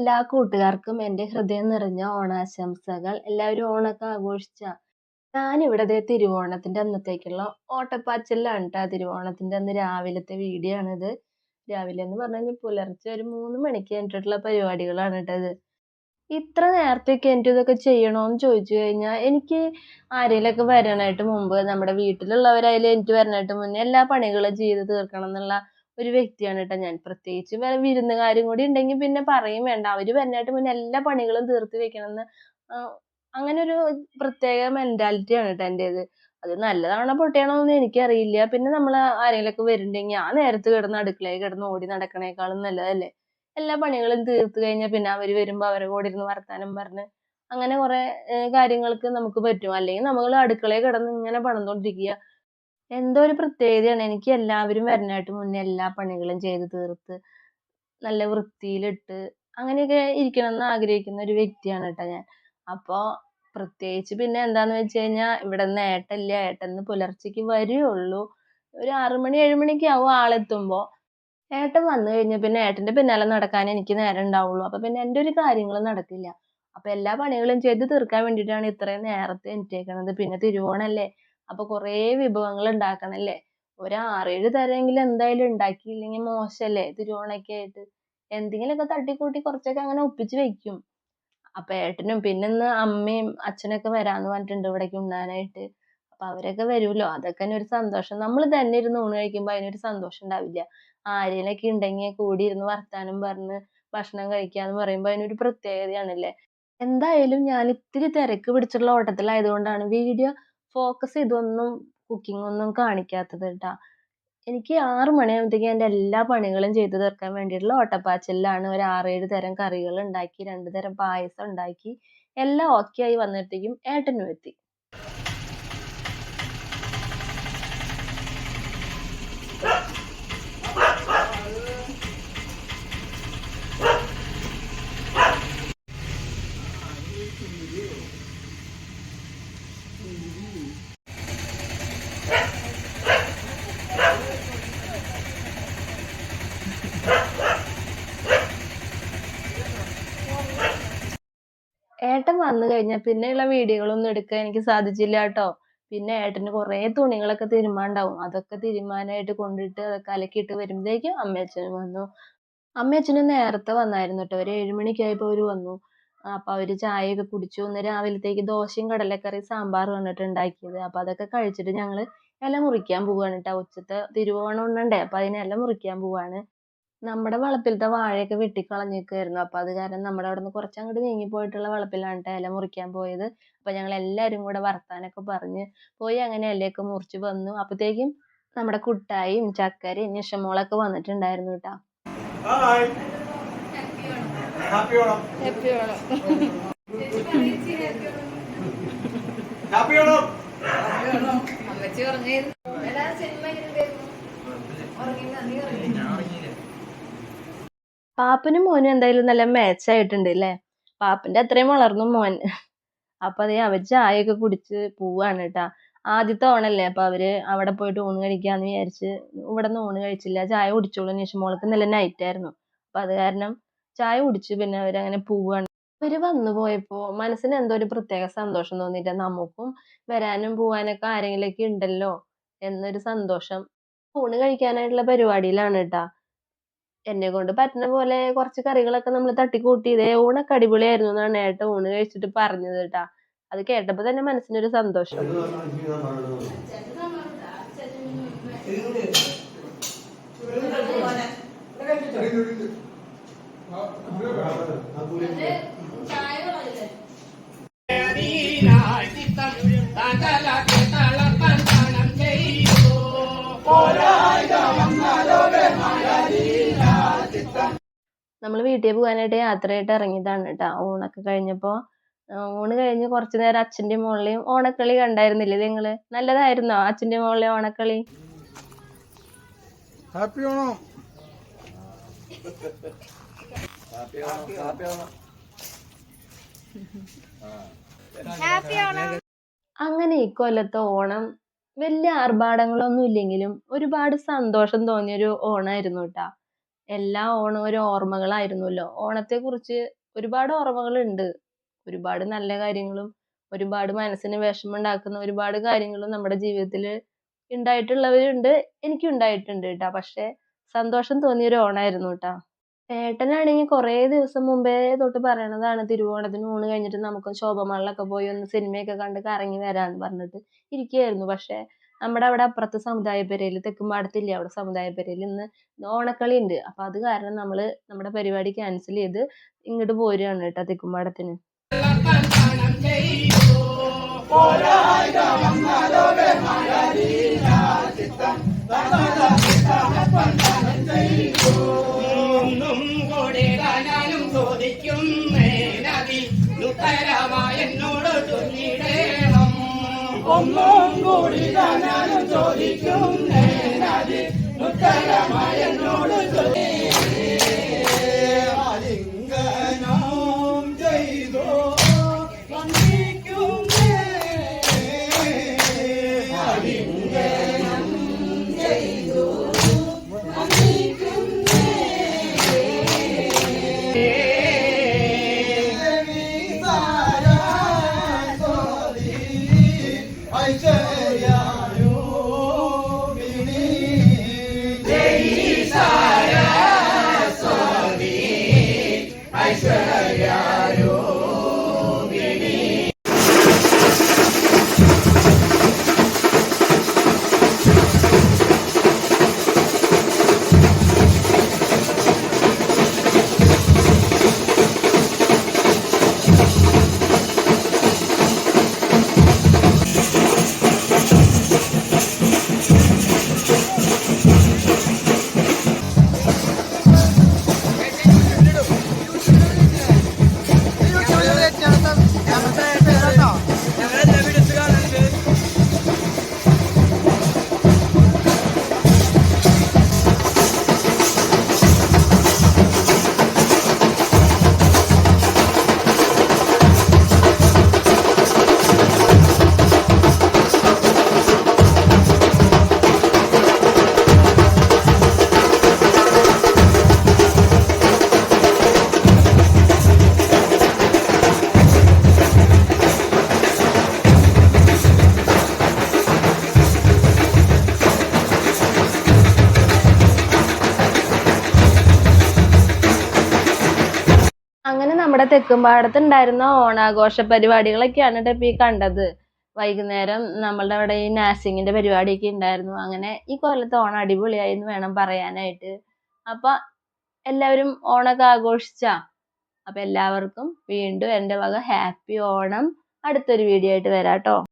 എല്ലാ കൂട്ടുകാർക്കും എന്റെ ഹൃദയം നിറഞ്ഞ ഓണാശംസകൾ. എല്ലാവരും ഓണമൊക്കെ ആഘോഷിച്ച ഞാനിവിടെ ദേ തിരുവോണത്തിന്റെ അന്നത്തേക്കുള്ള ഓട്ടപ്പാച്ചിലാണ് ട്ടാ. തിരുവോണത്തിന്റെ അന്ന് രാവിലത്തെ വീഡിയോ ആണിത്. രാവിലെ എന്ന് പറഞ്ഞു കഴിഞ്ഞാൽ പുലർച്ചെ ഒരു മൂന്ന് മണിക്ക് കഴിഞ്ഞിട്ടുള്ള പരിപാടികളാണ് ട്ടോ ഇത്. ഇത്ര നേരത്തേക്ക് എനിക്ക് ഇതൊക്കെ ചെയ്യണോന്ന് ചോദിച്ചു കഴിഞ്ഞാൽ എനിക്ക് ആരേലൊക്കെ വരാനായിട്ട് മുമ്പ് നമ്മുടെ വീട്ടിലുള്ളവരായാലും എനിക്ക് വരാനായിട്ട് മുന്നേ എല്ലാ പണികളും ചെയ്ത് തീർക്കണം എന്നുള്ള ഒരു വ്യക്തിയാണ് കേട്ടോ ഞാൻ. പ്രത്യേകിച്ച് വിരുന്നുകാരും കൂടി ഉണ്ടെങ്കിൽ പിന്നെ പറയും വേണ്ട. അവർ വരുന്നതിനായിട്ട് മുന്നേ എല്ലാ പണികളും തീർത്ത് വെക്കണമെന്ന് അങ്ങനെ ഒരു പ്രത്യേക മെന്റാലിറ്റി ആണ് ട്ടോ എന്റേത്. അത് നല്ലതാണോ പൊട്ടയാണോ എന്ന് എനിക്കറിയില്ല. പിന്നെ നമ്മൾ ആരെങ്കിലുമൊക്കെ വരുന്നുണ്ടെങ്കിൽ ആ നേരത്ത് കിടന്ന് അടുക്കളയിൽ കിടന്ന് ഓടി നടക്കണേക്കാളും നല്ലതല്ലേ. എല്ലാ പണികളും തീർത്ത് കഴിഞ്ഞാൽ പിന്നെ അവർ വരുമ്പോൾ അവരെ കൂടെ ഇരുന്ന് വർത്താനം പറഞ്ഞ് അങ്ങനെ കുറെ കാര്യങ്ങൾക്ക് നമുക്ക് പറ്റും. അല്ലെങ്കിൽ നമ്മൾ അടുക്കളയിൽ കിടന്ന് ഇങ്ങനെ പണിതോണ്ടിരിക്കുക. എന്തോ ഒരു പ്രത്യേകതയാണ്. എനിക്ക് എല്ലാവരും വരുന്നതിനായിട്ട് മുന്നേ എല്ലാ പണികളും ചെയ്ത് തീർത്ത് നല്ല വൃത്തിയിലിട്ട് അങ്ങനെയൊക്കെ ഇരിക്കണം എന്ന് ആഗ്രഹിക്കുന്ന ഒരു വ്യക്തിയാണ് കേട്ടോ ഞാൻ. അപ്പൊ പ്രത്യേകിച്ച് പിന്നെ എന്താന്ന് വെച്ച് കഴിഞ്ഞാൽ നിന്ന് ഏട്ടനില്ല. ഏട്ടൻ ഇന്ന് പുലർച്ചയ്ക്ക് വരുവുള്ളൂ. ഒരു ആറു മണി ഏഴു മണിക്ക് ആവും ആളെത്തുമ്പോ. ഏട്ടൻ വന്നു കഴിഞ്ഞാൽ പിന്നെ ഏട്ടന്റെ പിന്നാലെ നടക്കാൻ എനിക്ക് നേരം ഉണ്ടാവുള്ളൂ. അപ്പൊ പിന്നെ എന്റെ ഒരു കാര്യങ്ങളും നടക്കില്ല. അപ്പൊ എല്ലാ പണികളും ചെയ്ത് തീർക്കാൻ വേണ്ടിയിട്ടാണ് ഇത്രയും നേരത്തെ എണീറ്റേക്കണത്. പിന്നെ തിരുവോണമല്ലേ. അപ്പൊ കുറേ വിഭവങ്ങൾ ഉണ്ടാക്കണല്ലേ. ഒരു ആറേഴ് തരമെങ്കിലും എന്തായാലും ഉണ്ടാക്കിയില്ലെങ്കിൽ മോശമല്ലേ തിരുവോണമൊക്കെ ആയിട്ട്. എന്തെങ്കിലുമൊക്കെ തട്ടിക്കൂട്ടി കുറച്ചൊക്കെ അങ്ങനെ ഒപ്പിച്ച് വെക്കും. അപ്പൊ ഏട്ടനും പിന്നെ ഇന്ന് അമ്മയും അച്ഛനൊക്കെ വരാന്ന് പറഞ്ഞിട്ടുണ്ട് ഇവിടേക്ക് ഉണ്ണാനായിട്ട്. അപ്പൊ അവരൊക്കെ വരുമല്ലോ. അതൊക്കെ തന്നെ ഒരു സന്തോഷം. നമ്മൾ തന്നെ ഇരുന്ന് ഊണ് കഴിക്കുമ്പോ അതിനൊരു സന്തോഷം ഉണ്ടാവില്ല. ആരേലൊക്കെ ഉണ്ടെങ്കിൽ കൂടി ഇരുന്ന് വർത്താനം പറഞ്ഞ് ഭക്ഷണം കഴിക്കാന്ന് പറയുമ്പോ അതിനൊരു പ്രത്യേകതയാണല്ലേ. എന്തായാലും ഞാൻ ഇത്തിരി തിരക്ക് പിടിച്ചിട്ടുള്ള ഓട്ടത്തിലായതുകൊണ്ടാണ് വീഡിയോ ഫോക്കസ് ചെയ്തൊന്നും കുക്കിംഗ് ഒന്നും കാണിക്കാത്തത് ട്ടാ. എനിക്ക് ആറ് മണിയാകുമ്പോഴത്തേക്കും എന്റെ എല്ലാ പണികളും ചെയ്തു തീർക്കാൻ വേണ്ടിയിട്ടുള്ള ഓട്ടപ്പാച്ചിലിലാണ്. ഒരു ആറേഴ് തരം കറികൾ ഉണ്ടാക്കി. രണ്ട് തരം പായസം ഉണ്ടാക്കി. എല്ലാം ഓക്കെ ആയി വന്നപ്പോഴത്തേക്കും ഏട്ടനും എത്തി. ഏട്ടൻ വന്നു കഴിഞ്ഞാൽ പിന്നെയുള്ള വീഡിയോകളൊന്നും എടുക്കാൻ എനിക്ക് സാധിച്ചില്ല കേട്ടോ പിന്നെ ഏട്ടന് കുറേ തുണികളൊക്കെ തിരുമ്മാനുണ്ടാവും. അതൊക്കെ തിരുമാനായിട്ട് കൊണ്ടിട്ട് അതൊക്കെ അലക്കിയിട്ട് വരുമ്പോഴേക്കും അമ്മയച്ചനും വന്നു. അമ്മയച്ചനും നേരത്തെ വന്നായിരുന്നു കേട്ടോ ഒരു ഏഴുമണിക്കായപ്പോൾ അവർ വന്നു. അപ്പൊ അവർ ചായയൊക്കെ കുടിച്ചു. ഇന്ന് രാവിലത്തേക്ക് ദോശയും കടലക്കറിയും സാമ്പാറും ആണ് ട്ടോ ഉണ്ടാക്കിയത്. അപ്പൊ അതൊക്കെ കഴിച്ചിട്ട് ഞങ്ങൾ ഇല മുറിക്കാൻ പോവാണ് ട്ടോ. ഉച്ചത്തെ തിരുവോണം ഉണ്ണണ്ടേ. അപ്പൊ അതിന് ഇല മുറിക്കാൻ പോവാണ്. നമ്മുടെ വളപ്പിലത്തെ വാഴയൊക്കെ വെട്ടിക്കളഞ്ഞിരിക്കുമായിരുന്നു അപ്പൊ അത് കാരണം നമ്മുടെ അവിടുന്ന് നീങ്ങി പോയിട്ടുള്ള വളപ്പിലാണ് കേട്ടോ ഇല മുറിക്കാൻ പോയത്. അപ്പൊ ഞങ്ങൾ എല്ലാവരും കൂടെ വർത്താനൊക്കെ പറഞ്ഞ് പോയി അങ്ങനെ ഇലയൊക്കെ മുറിച്ച് വന്നു. അപ്പത്തേക്കും നമ്മുടെ കുട്ടായിയും ചക്കരയും നിഷമോളൊക്കെ വന്നിട്ടുണ്ടായിരുന്നു ട്ടോ. Happy Onam happy Onam. Happy Onam അമ്മച്ചി ഉറങ്ങിയിരുന്നോ? പാപ്പനും മോനും എന്തായാലും നല്ല മേച്ചായിട്ടുണ്ട് ആയിട്ടുണ്ട് ല്ലേ. പാപ്പന്റെ അത്രയും വളർന്നു മോൻ. അപ്പൊ അതേ അവർ ചായയൊക്കെ കുടിച്ച് പോവാണ് കേട്ടാ ആദ്യത്തെ ഓണല്ലേ. അപ്പൊ അവർ അവിടെ പോയിട്ട് ഊണ് കഴിക്കാന്ന് വിചാരിച്ച് ഇവിടെ നിന്ന് ഊണ് കഴിച്ചില്ല. ചായ കുടിച്ചോളൂന് ശേഷം മോളൊക്കെ നല്ല നൈറ്റ് ആയിരുന്നു. അപ്പൊ അത് കാരണം ചായ കുടിച്ച് പിന്നെ അവരങ്ങനെ പോവാണ്. അവർ വന്നു പോയപ്പോ മനസ്സിന് എന്തോ ഒരു പ്രത്യേക സന്തോഷം തോന്നിട്ട് നമുക്കും വരാനും പോവാനൊക്കെ ആരെങ്കിലൊക്കെ ഉണ്ടല്ലോ എന്നൊരു സന്തോഷം. ഊണ് കഴിക്കാനായിട്ടുള്ള പരിപാടിയിലാണ് കേട്ടാ എന്നെ കൊണ്ട് പറ്റുന്ന പോലെ കുറച്ച് കറികളൊക്കെ നമ്മൾ തട്ടിക്കൂട്ടി ദേ ഊണൊക്കെ അടിപൊളിയായിരുന്നു എന്നാണ് ഏട്ട ഊണ് കഴിച്ചിട്ട് പറഞ്ഞത് കേട്ടാ അത് കേട്ടപ്പോ തന്നെ മനസ്സിനൊരു സന്തോഷം. നമ്മൾ വീട്ടിൽ പോകാനായിട്ട് യാത്രയായിട്ട് ഇറങ്ങിയതാണ് കേട്ടോ ഊണൊക്കെ കഴിഞ്ഞപ്പോ ഊണ് കഴിഞ്ഞ് കുറച്ചു നേരം അച്ഛന്റെ മുകളിലെയും ഓണക്കളി കണ്ടായിരുന്നില്ലേ നിങ്ങൾ? നല്ലതായിരുന്നോ അച്ഛന്റെ മുകളിലെ ഓണക്കളി? ഹാപ്പി ഓണം അങ്ങനെ ഇക്കൊല്ലത്തെ ഓണം വലിയ ആർഭാടങ്ങളൊന്നും ഇല്ലെങ്കിലും ഒരുപാട് സന്തോഷം തോന്നിയൊരു ഓണായിരുന്നു ട്ടാ. എല്ലാ ഓണവും ഒരു ഓർമ്മകളായിരുന്നല്ലോ. ഓണത്തെക്കുറിച്ച് ഒരുപാട് ഓർമ്മകളുണ്ട് ഒരുപാട് നല്ല കാര്യങ്ങളും ഒരുപാട് മനസ്സിന് വിഷമമുണ്ടാക്കുന്ന ഒരുപാട് കാര്യങ്ങളും നമ്മുടെ ജീവിതത്തിൽ ഉണ്ടായിട്ടുള്ളവരുണ്ട് എനിക്കും ഉണ്ടായിട്ടുണ്ട് കേട്ടോ പക്ഷെ സന്തോഷം തോന്നിയ ഒരു ഓണായിരുന്നു കേട്ടോ ഏട്ടനാണെങ്കിൽ കുറേ ദിവസം മുമ്പേ തൊട്ട് പറയണതാണ് തിരുവോണത്തിന് ഊണ് കഴിഞ്ഞിട്ട് നമുക്ക് ശോഭമാളിലൊക്കെ പോയി ഒന്ന് സിനിമയൊക്കെ കണ്ട് കറങ്ങി വരാന്ന് പറഞ്ഞിട്ട് ഇരിക്കുകയായിരുന്നു പക്ഷെ നമ്മുടെ അവിടെ അപ്പുറത്ത് സമുദായ പെരയിൽ തെക്കുംപാടത്തില്ലേ അവിടെ സമുദായ പെരയിൽ ഇന്ന് ഓണക്കളി ഉണ്ട് അപ്പൊ അത് കാരണം നമ്മൾ നമ്മുടെ പരിപാടി ക്യാൻസൽ ചെയ്ത് ഇങ്ങോട്ട് പോരുകയാണ് കേട്ടോ തെക്കുംപാടത്തിന്. ഉത്തരമായ എന്നോട് ഒന്നും കൊടിടാനും ചോദിക്കും ഉത്തരമായ തെക്കുംപാടത്ത് ഉണ്ടായിരുന്ന ഓണാഘോഷ പരിപാടികളൊക്കെയാണ് കേട്ടോ കണ്ടത്. വൈകുന്നേരം നമ്മളുടെ അവിടെ ഈ നാസിങ്ങിന്റെ പരിപാടിയൊക്കെ ഉണ്ടായിരുന്നു. അങ്ങനെ ഈ കൊല്ലത്തെ ഓണം അടിപൊളിയായി എന്ന് വേണം പറയാനായിട്ട്. അപ്പൊ എല്ലാവരും ഓണമൊക്കെ ആഘോഷിച്ചാ? അപ്പൊ എല്ലാവർക്കും വീണ്ടും എന്റെ വക ഹാപ്പി ഓണം. അടുത്തൊരു വീഡിയോ ആയിട്ട് വരാട്ടോ.